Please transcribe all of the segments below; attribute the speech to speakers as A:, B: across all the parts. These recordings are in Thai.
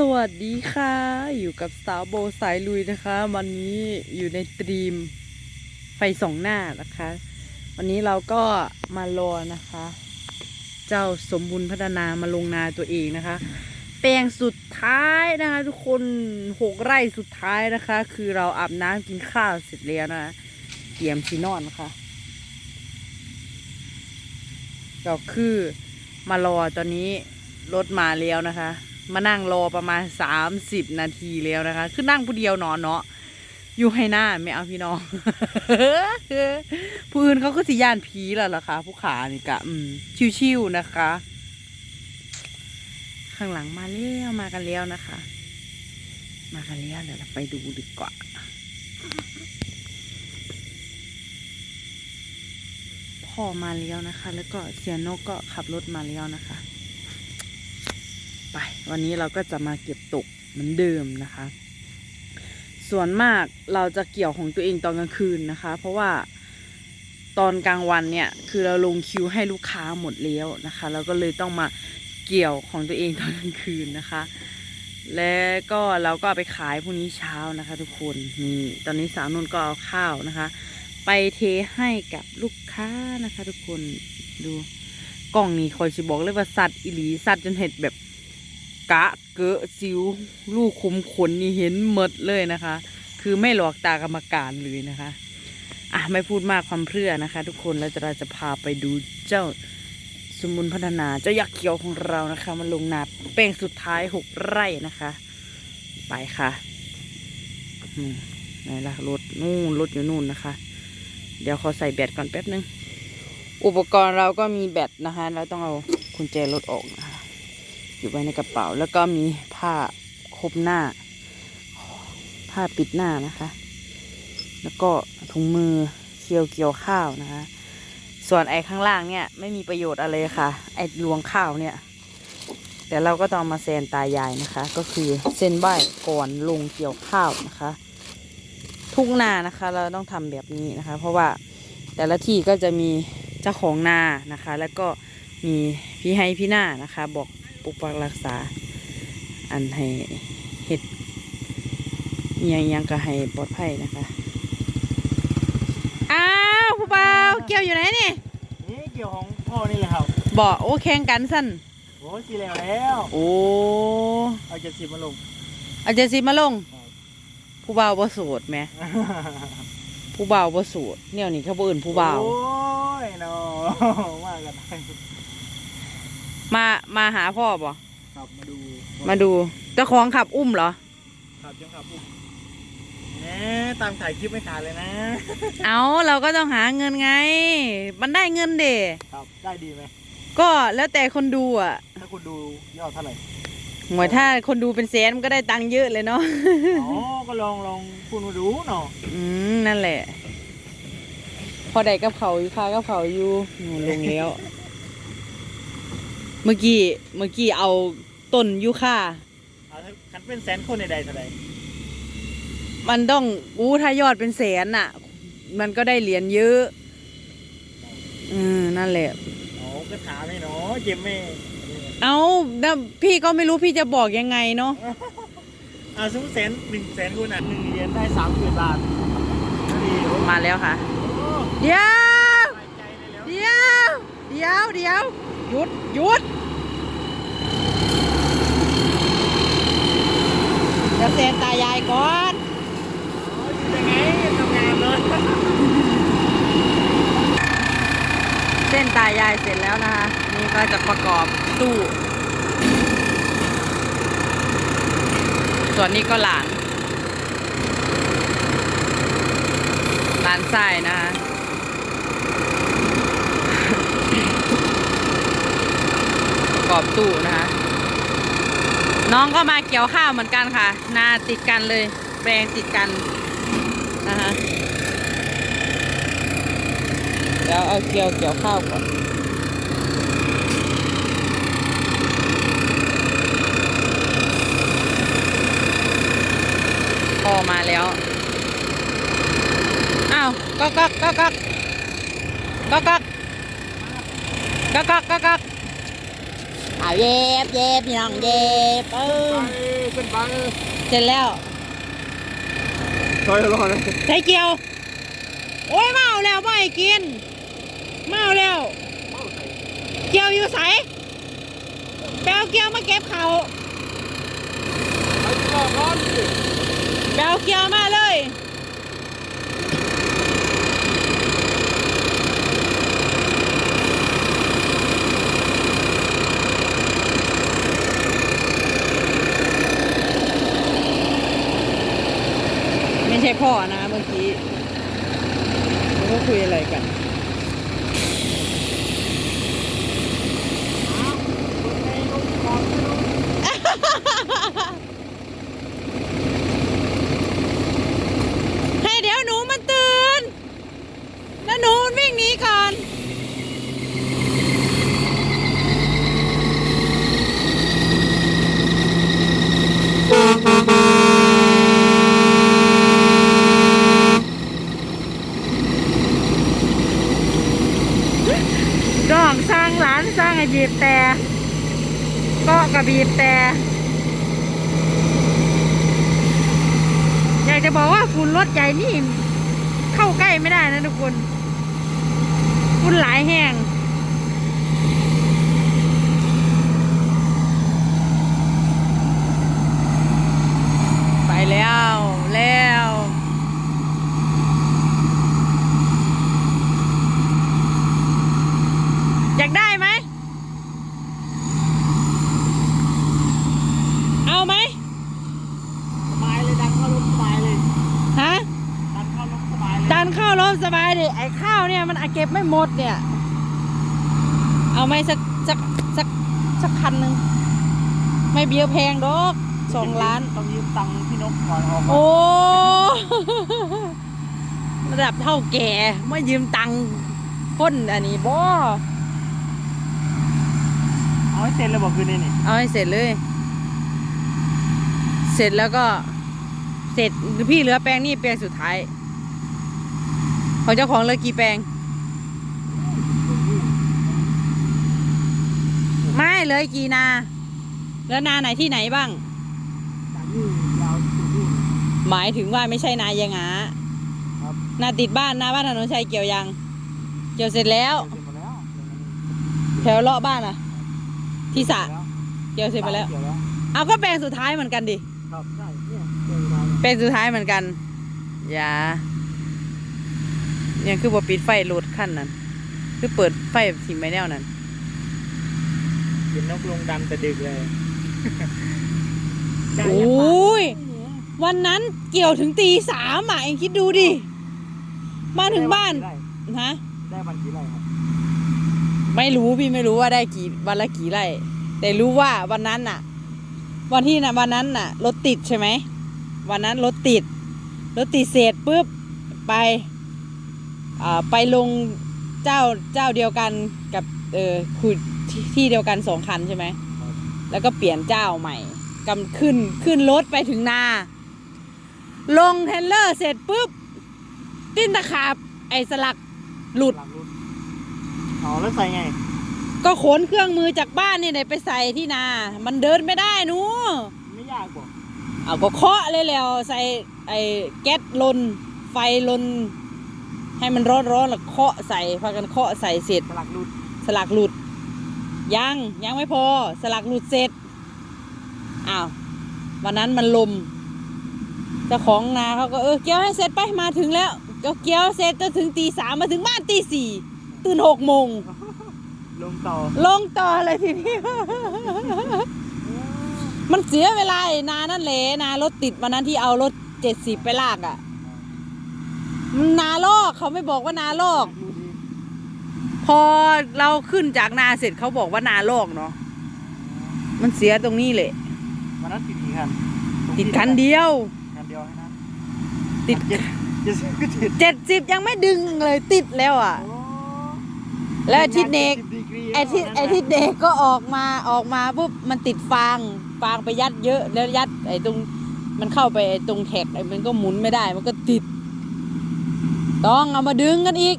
A: สวัสดีค่ะ อยู่กับสาวโบสายลุยนะคะ วันนี้อยู่ในตรีมไฟสองหน้านะคะ วันนี้เราก็มารอนะคะ เจ้าสมบุญพัฒนามาลงนาตัวเองนะคะ แปลงสุดท้ายนะคะ ทุกคนหกไร่สุดท้ายนะคะ คือเราอาบน้ำกินข้าวเสร็จแล้วนะคะเตรียมชีนอนนะคะก็คือมารอตอนนี้รถมาแล้วนะคะ มานั่งรอประมาณสามสิบนาทีแล้วนะคะ คือนั่งผู้เดียวนอนเนาะอยู่ให้หน้าไม่เอาพี่น้องผู้อื่นเขาก็สิย่านผีแล้วล่ะค่ะผู้ขานี่กะชิวๆนะคะ ข้างหลังมาแล้วมากันแล้วนะคะ มากันแล้วเดี๋ยวเราไปดูดีกว่าพ่อมาแล้วนะคะ แล้วก็เสียนกก็ขับรถมาแล้วนะคะ วันนี้เราก็จะมาเก็บตกเหมือนเดิมนะคะ ส่วนมากเราจะเกี่ยวของตัวเองตอนกลางคืนนะคะ เพราะว่าตอนกลางวันเนี่ยคือเราลงคิวให้ลูกค้าหมดแล้วนะคะเราก็เลยต้องมาเกี่ยวของตัวเองตอนกลางคืนนะคะ และก็เราก็ไปขายพรุ่งนี้เช้านะคะ ทุกคนนี่ตอนนี้สาวนุ่นก็เอาข้าวนะคะ ไปเทให้กับลูกค้านะคะ ทุกคนดูกล่องนี้คอยจะบอกเลยว่าสัตว์อิหลีสัตว์จนเห็ดแบบ กะเกะซิวลูกคุมขนนี่เห็นหมดเลยนะคะ คือไม่หลอกตากรรมการเลยนะคะ อะไม่พูดมากความเพื่อนะคะ ทุกคนแล้วจะเราจะพาไปดูเจ้าสมุนพัฒนาเจ้ายักษ์เขียวของเรานะคะมันลงนาแป้งสุดท้ายหกไร่นะคะ ไปค่ะอืมไหนล่ะรถนู่นรถอยู่นู่นนะคะ เดี๋ยวขอใส่แบตก่อนแป๊บนึง อุปกรณ์เราก็มีแบตนะคะเราต้องเอากุญแจรถออกนะคะ อยู่ไว้ในกระเป๋า แล้วก็มีผ้าคลุมหน้า ผ้าปิดหน้านะคะ แล้วก็ถุงมือเคียวเกี่ยวข้าวนะคะ ส่วนไอ้ข้างล่างเนี่ยไม่มีประโยชน์อะไรค่ะ ไอ้รวงข้าวเนี่ย แต่เราก็ต้องมาแซนตายายนะคะ ก็คือเส้นไหวก่อนลงเกี่ยวข้าวนะคะ ทุกนานะคะ เราต้องทำแบบนี้นะคะ เพราะว่าแต่ละที่ก็จะมีเจ้าของนานะคะ แล้วก็มีพี่ให้พี่หน้านะคะ บอก ปกปักรักษา อันให้เห็ดอิหยังอิหยังก็ให้ปลอดภัยนะคะอ้าวผู้บ่าวเกี่ยวอยู่ไหนนี่
B: นี่เกี่ยวของพ่อนี่แหละครับ
A: บอกโอ้แข่งกันสั้น
B: โอ้ยสีแล้วแล้ว
A: โอ้
B: เอาเจ็ดสิบมาลง
A: อาจจะสิมาลง
B: ครับ
A: ผู้บ่าวบ่โสดไหมผู้บ่าวบ่โสดเนี่ยนี่เขาบ่อื่นผู้บ่าว
B: โอ้ยเนาะว่ากันได้
A: มามาหาพ่อบ่
B: ครับมาดู
A: มาดูเจ้าของขับอุ้มเหรอ
B: ครับจังครับปุ๊บแหมตามถ่ายคลิปไม่ขาดเลยนะ
A: เอาเราก็ต้องหาเงินไง มันได้เงินเด
B: ครับได้ดีไหม
A: ก็แล้วแต่คนดูอะ
B: ถ้าคุณดูยอดเท่าไหร่
A: หมวยถ้าคนดูเป็นแสนมันก็ได้ตังค์เยอะเลยเนาะ
B: อ๋อก็ลองลองคุณมาดูเนาะ
A: อืมนั่นแหละ พอได้กับเขาอยู่ค่ะกับเขาอยู่หนูลงแล้ว เมื่อกี้เมื่อกี้เอาต้นยูค่า
B: เอาถ้าคันเป็นแสนคนในใดเท่าไหร่
A: มันต้องอู้ถ้ายอดเป็นแสนน่ะ มันก็ได้เหรียญเยอะอืมนั่นแหละ
B: อ๋อก็ถามให้เนาะเจ็บไม่
A: เอาแล้วพี่ก็ไม่รู้พี่จะบอกยังไงเนาะ
B: เอาสมมติแสนหนึ่งแสนคุณอะหนึ่งเหรียญได้สามหมื่นบาทก็ดีโอ้
A: มาแล้วค่ะ
B: โอ้
A: เดี๋ยว
B: สบายใจได้แล้ว
A: เดี๋ยว เดี๋ยวเดี๋ยวห ยุดหยุดเดี๋ยวเซนตายายก่อน
B: อยยังไงทำงานเลย
A: เส้นตายายเสร็จแล้วนะคะ นี่ก็จะประกอบตู้ ส่วนนี้ก็หลาน หลานไส้นะคะ ประก อบตู้นะคะ น้องก็มาเกี่ยวข้าวเหมือนกันค่ะ นาติดกันเลยแปลงติดกันนะคะเดี๋ยวเอาเกี่ยวเกี่ยวข้าวก่อนพอมาแล้ว อ้าวก็ก็ก็ก็ก็ก็ก็ก็ก็ก็ เอาเย็บเย็บพี่น้องเย็บเออ
B: ไปเป็นไป
A: เสร็จแล้ว
B: ซอยรอเลย
A: ใส่เกียว โอ้ยเมาแล้วไม่ให้กิน เมาแล้ว เกียวอยู่ใสแปลวเกียวมาเก็บเขา
B: ไปก่อนร้อนดิ
A: แปลวเกียวมาเลย พ่อนะเมื่อกี้เขาก็คุยอะไรกัน ให้เดี๋ยวหนูมันตื่น แล้วหนูมันวิ่งหนีก่อน ก็สร้างร้านสร้างไอ้บีบแต่ ก็กระบีบแต่ อยากจะบอกว่าฝุ่นรถใหญ่นี่ เข้าใกล้ไม่ได้นะทุกคนฝุ่นหลายแห้งไปแล้วแล้ว อยากได้ไหม เอาไหม
B: สบายเลยดันเข้ารถสบายเลย
A: ฮะ
B: ดันเข้ารถสบายเลย
A: ดันข้าวร้อนสบายดิไอ้ข้าวเนี่ยมันอาเก็บไม่หมดเนี่ย เอาไหมสักสักสักสักคันหนึ่งไม่เบี้ยวแพงดอกสองล้าน
B: ต้องยืมตังค์พี่นกก่อนออก
A: โอ้ระดับเท่าแก่ไม่ยืมตังค์คนอันนี้บ่
B: เอาให้เซ็นเลยบอกคืนนี้นี่
A: เอาให้เสร็จเลย เสร็จแล้วก็ เสร็จพี่เหลือแปลงนี่แปลงสุดท้าย ของเจ้าของเหลือกี่แปลง ไม่เห ลือกี่นาเหลือนาไหนที่ไหนบ้าง
B: จากนี่ยาวสุดนู่น
A: หมายถึงว่าไม่ใช่นายยังหา
B: ครับ
A: นาติดบ้านนาบ้านถนนชัยเกี่ยวยัง เกี่ยวเสร็จแล้ว
B: เซ็นหมดแล้ว
A: แถวเลาะบ้านอะที่สระเกี่ยวเสร็จไปแล้ว
B: เกี่ยวแล้ว
A: เอาก็แปลงสุดท้ายเหมือนกันดิ
B: ครับใช่เนี่ยเกี่ยวมา
A: แปลงสุดท้ายเหมือนกัน อย่ายังคือบ่ปิดไฟรถขั้นนั้น คือเปิดไฟทิ้งไว้แนวนั้น
B: กินนกลงดำแต่ดึกเลย
A: โอ้ยวันนั้นเกี่ยวถึงตีสามอะเองคิดดูดิมาถึงบ้านฮะ
B: ได้วันกี่ไร่ครับ
A: ไม่รู้พี่ไม่รู้ว่าได้กี่วันละกี่ไร่แต่รู้ว่าวันนั้นน่ะ วันที่น่ะวันนั้นน่ะรถติดใช่ไหมวันนั้นรถติดรถติดเสร็จปุ๊บไปอ่าไปลงเจ้าเจ้าเดียวกันกับเออคือ ที่ที่เดียวกันสองคันใช่ไหม แล้วก็เปลี่ยนเจ้าใหม่กำขึ้นขึ้นรถไปถึงนา ลงเทรลเลอร์เสร็จปุ๊บ ติ้นตะขาบ ไอ้สลักหลุด
B: หลังรุ่นอ๋อแล้วใส่ไง
A: ก็ขนเครื่องมือจากบ้านนี่ไหนไปใส่ที่นา มันเดินไม่ได้หนู
B: ไม่ยากกว่า
A: เอาก็เคาะเลยแล้ว ใส่ไอ้แก๊สลน ไฟลน ให้มันร้อนร้อนๆแล้วเคาะใส่พากันเคาะใส่เสร็จ
B: สลักรุ่น
A: สลักหลุด ยังยังไม่พอสลักหลุดเสร็จอ้าววันนั้นมันลมเจ้าของนาเขาก็เออเกี่ยวให้เสร็จไปมาถึงแล้วก็เกี่ยวเสร็จจนถึงตีสามมาถึงบ้านตีสี่ตื่นหกโมง
B: ลงต่อ
A: ลงต่อเลยทีนี้ มันเสียเวลาไอ้นานั่นแหละนารถติดวันนั้นที่เอารถเจ็ดสิบไปลากอะ่ะมันนาลอกเขาไม่บอกว่านาลอก
B: ดูดี
A: พอเราขึ้นจากนาเสร็จเขาบอกว่านาลอกเนาะมันเสียตรงนี้แหละ
B: วันนั้นติดกี่คัน
A: ติดคันเดียว
B: คันเดียวให้นะ
A: ติด
B: เจ็ดเจ็ดสิบก็ติด
A: เจ็ดสิบยังไม่ดึงเลยติดแล้วอะ
B: โอ้
A: แล้วอาทิตย์เนก
B: 70ดีกรี
A: ไอที่ไอที่เด็กก็ออกมาออกมาปุ๊บมันติดฟางฟางไปยัดเยอะแล้วยัดไอ้ตรงมันเข้าไปไอ้ตรงแท็กไอ้มันก็หมุนไม่ได้มันก็ติด ต้องเอามาดึงกันอีก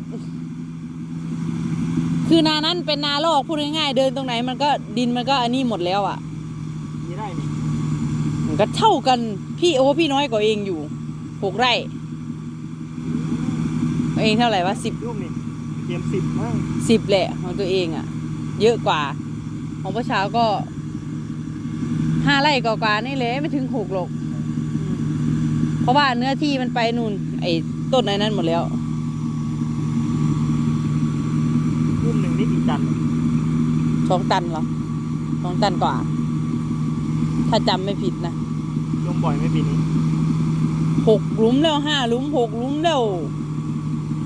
A: คือนานั้นเป็นนาลอกพูดง่ายๆเดินตรงไหนมันก็ดินมันก็อันนี้หมดแล้วอะ
B: กี่ไร่นี่
A: โหมันก็เท่ากันพี่โอ้พี่น้อยกว่าเองอยู่หกไร่เองเท่าไหร่วะสิบ
B: ลูกนี่เตรียมสิบมั้ง
A: สิบแหละของตัวเองอะ่ะ เยอะกว่า ของพ่อเช้าก็ห้าไร่กว่าๆนี่เลยไม่ถึงหกหรอกอืมเพราะว่าเนื้อที่มันไปนู่นไอ้ต้นไอ้นั้นหมดแล้ว
B: รุ่นหนึ่งนี่กี่ตันเนี่ย
A: สองตันเหรอสองตันกว่า ถ้าจำไม่ผิดนะ
B: ลงบ่อยไหมปีนี้
A: หกหลุมแล้วห้าหลุมหกหลุมแล้ว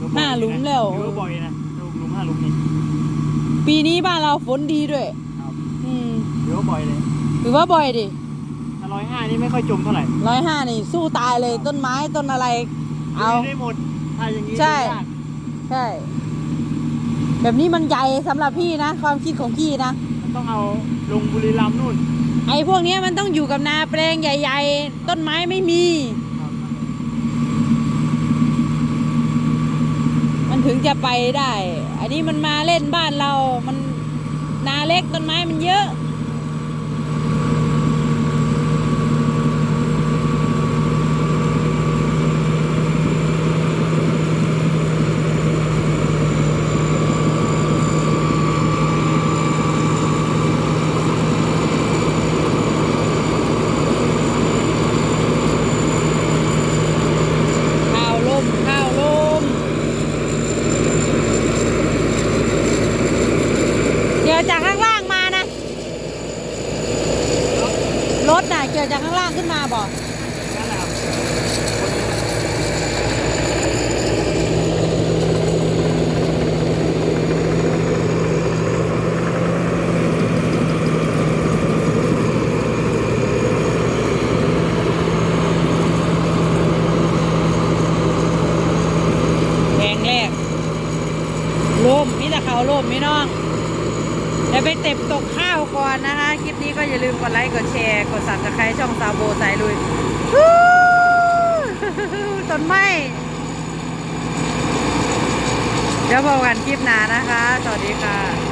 B: ลงบ่อย
A: ห้าหลุมแล้ว
B: ถือว่าบ่อยนะลงหลุมห้าหลุมนี่
A: ปีนี้บ้านเราฝนดีด้วย
B: ครับ
A: อืม
B: ถือว่าบ่อยเลย
A: ถือว่าบ่อยดิ
B: ถ้าร้อยห้านี่ไม่ค่อยจมเท่าไหร่
A: ร้อยห้านี่ สู้ตายเลยต้นไม้ต้นอะไร เอา
B: ไม่ได้หมดถ้าอย่างนี้
A: ใช่
B: ยาก
A: ใช่ แบบนี้มันใหญ่สำหรับพี่นะ ความคิดของพี่นะ
B: มันต้องเอาลงบุรีรัมย์นู่น
A: ไอ้พวกเนี้ยมันต้องอยู่กับนาแปลงใหญ่ ๆ ต้นไม้ไม่มีมันถึงจะไปได้ อันนี้มันมาเล่นบ้านเรา มันนาเล็กต้นไม้มันเยอะ ข้าวลมข้าวลม เกี่ยวจากข้างล่างมานะ รถน่ะเกี่ยวจากข้างล่างขึ้นมาบอก
B: แร
A: งแรกลมมีแต่เขาลมพี่น้อง เดี๋ยวไปเต็บตกข้าวก่อนนะคะ คลิปนี้ก็อย่าลืมกดไลค์กดแชร์ กดสับสไครต์ช่องซาโบสายลุยฮู้ต้นไม้เดี๋ยวพบกันคลิปหน้านะคะ สวัสดีค่ะ